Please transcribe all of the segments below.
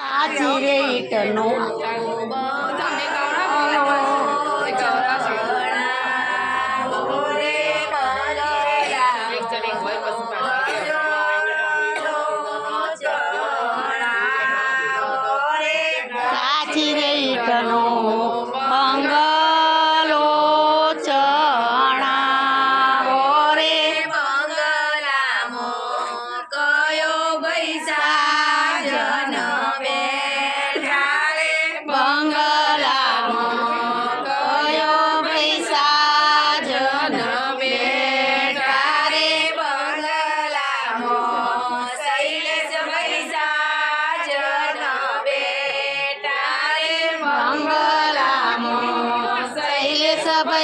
કાચી ચીરે ઈટનો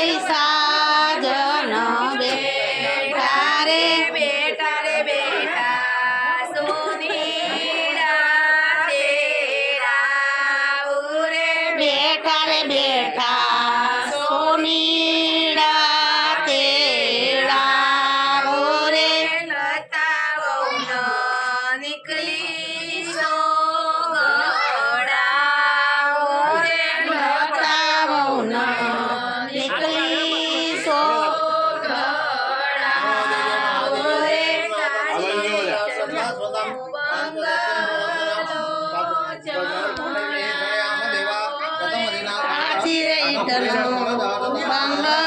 પૈસા જન બેઠા રે બેટા રે બેટા તેરા ઉરે બેઠા રે બેઠા કાચી રે ઈટનો બંગલો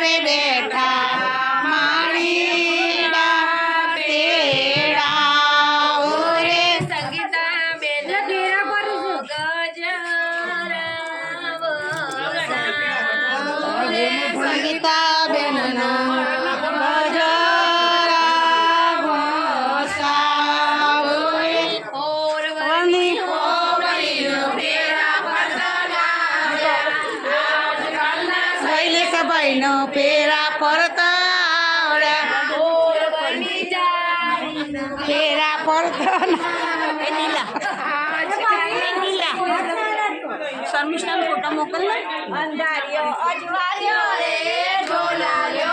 Rebeca. નો પેરા પરતા પેરા પડતા શર્મિષ્ઠાનો ફોટો મોકલ ને. અંધારિયો અજવાળ્યો